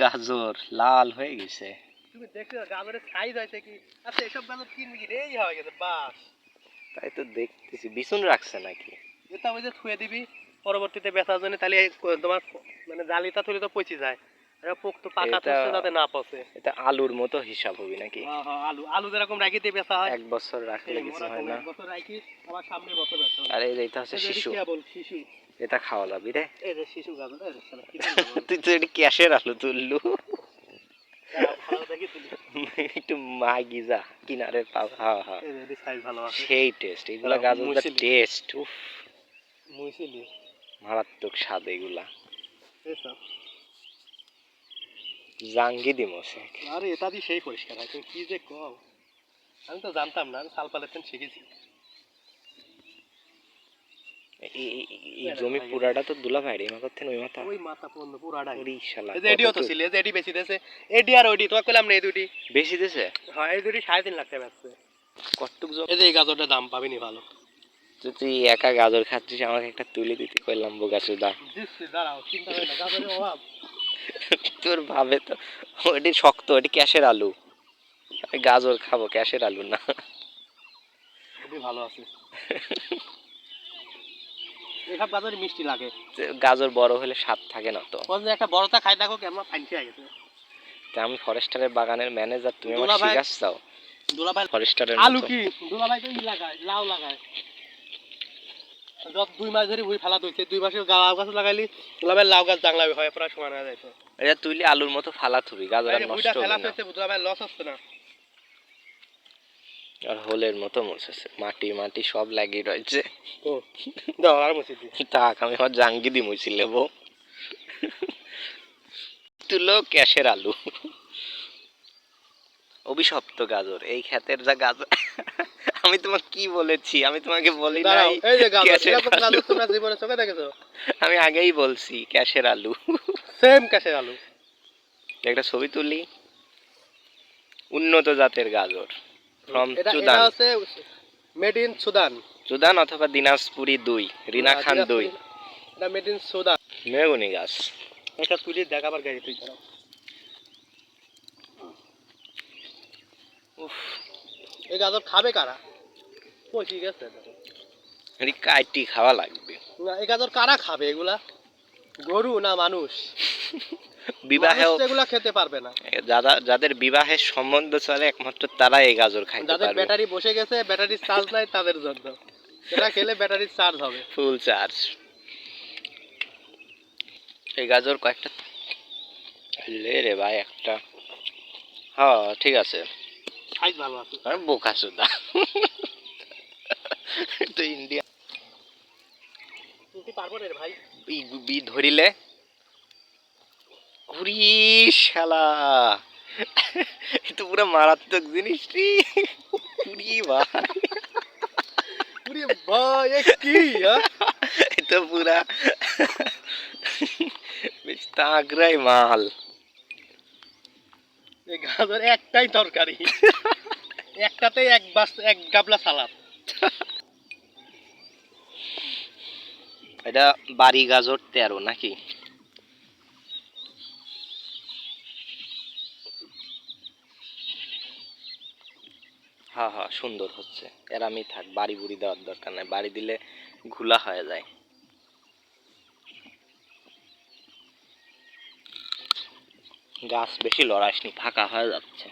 গাজর লাল হয়ে গেছে। তুমি দেখছ গাজরের সাইজ হয়েছে কি? আচ্ছা এসব গাজর কিনবি কি রে এই হয়ে গেছে বাস। তাই তো দেখতেছি বিছুন রাখছে নাকি? এটা ওই যে থুয়ে দিবি পরবর্তীতে বেচার জন্য তাহলে তোমার মানে জালিটা থুলে তো পচে যায়। পোক তো পাকা এটা- যাতে না পচে এটা আলুর মতো হিসাব হবে নাকি? হ্যাঁ হ্যাঁ আলু। আলু যেরকম রাখি বেচা হয় এক বছর রাখলে কিছু হয় না। বছর রাখি আবার সামনে বছর বেচা হয়। আর এটা হচ্ছে এই যে এটি শিশু। শিশু। এটা খাওয়া যাবি রে। এই যে শিশু গাজর এই যে শালা কি বলব? তুই তো এটি ক্যাশের আলু তুললু। একটু পাও হ্যাঁ হ্যাঁ সাইজ ভালো আছে। সেই টেস্ট এগুলা। টেস্ট উফ। মুইছিলি মারাত্মক স্বাদ এগুলা। জাঙ্গি দিমছে আরে এটা দিয়ে সেই পরিষ্কার হয়। তুমি কি যে কও? আমি তো জানতাম না আমি সাল পালাতেন শিখেছি। এই জমি পুরাটা তো দুলা ভাই রে মাথার থেকে ওই মাথা। ওই মাথা পর্যন্ত পুরাটাই। ওরে শালা এই যে এডিও তো ছিল এই যে এডি বেশি দিয়েছে এডি আর ওডি তোমাকে কইলাম না এই দুটি বেশি দিছে? হ্যাঁ এই দুটি সাড়ে তিন লাখ টাকা বেচছে। কতটুক জমি? এই যে এই গাজরটার দাম পাবিনি ভালো। তো তুই একা গাজর খাচ্ছিস আমাকে একটা তুলে দিতে কইলাম বোকা সুদা দিচ্ছি দাঁড়াও চিন্তা না গাজরের অভাব। তোর ভাবে তো। ওটি শক্ত ওটি ক্যাশের আলু। গাজর খাব ক্যাশের আলু না। ভালো আছে। এসব গাজর মিষ্টি লাগে। গাজর বড় হলে স্বাদ থাকে না তো। একটা বড়টা খাই দেখো কেমন ফাইনসি হয়ে গেছে। তা আমি ফরেস্টারের বাগানের ম্যানেজার তুমি আমার দুলা ভাই- শিখাস চাও দুলা ভাই ফরেস্টারের আলু কি? দুলা ভাই তো লাগায় লাউ লাগায়। যত দুই মাস ধরে ভুই ফেলা দইছে দুই মাসে লাউ গাছ লাগাইলি লাউ গাছ জাংলা হয় প্রায় সমান হয়ে যাইছে এটা তুইলে আলুর মতো ফালা থুবি গাজর আর নষ্ট হবে না। লস হচ্ছে না। আর হোলের মতো মুছেছে মাটি মাটি সব লাগিয়ে রয়েছে। ও দাও আর মুছি দি তাক আমি জাঙ্গি দি মুছি লেবো তুলো ক্যাশের আলু। অভিশপ্ত গাজর এই ক্ষেতের যা গাজর। আমি তোমাকে কি বলেছি? আমি তোমাকে বলি নাই এই যে গাজর ক্যাশের এরকম আলু। তোমরা জীবনে চোখে দেখেছ? আমি আগেই বলছি ক্যাশের আলু। সেম কাছে আলু। একটা ছবি তুলি। উন্নত জাতের গাজর ফ্রম চুদান মেড ইন সুদান চুদান অথবা দিনাজপুরি দুই রিনা খান দুই। এটা মেড ইন সুদান মেগুনি গাছ। এটা তুলি দেখাবার গাড়ি তুই উফ। এই গাজর খাবে কারা? পচি গেছে এটি কাইটি খাওয়া লাগবে। না এই গাজর কারা খাবে এগুলা? গরু না মানুষ? এগুলা খেতে পারবে না। যারা যাদের বিবাহের সম্বন্ধ চলে একমাত্র তারা এই গাজর খাইতে যাদের ব্যাটারি বসে গেছে ব্যাটারির চার্জ নাই তাদের জন্য। এটা খেলে ব্যাটারির চার্জ হবে। Full charge. এই গাজর কয়েকটা লে রে ভাই একটা। হ্যাঁ ঠিক আছে। ভালো আছে। বোকা সুদা তো ইন্ডিয়া। তুই পারব রে ভাই। বি ধরিলে? উরি শালা। এ তো পুরো মারাত্মক জিনিস রে। উরি ভাই। পুরি ভাই এ কি? এ তো পুরা বেশ তাগড়াই মাল। গাজর একটাই তরকারি। একটাতেই এক বাস এক গাবলা সালাদ। এটা বাড়ি গাজর তেরো নাকি? হ্যাঁ হ্যাঁ সুন্দর হচ্ছে। এর আমি থাক, বাড়ি বুড়ি দেওয়ার দরকার নাই। বাড়ি দিলে ঘুলা হয়ে যায়। গাছ বেশি লড়াসনি ফাঁকা হয়ে যাচ্ছে।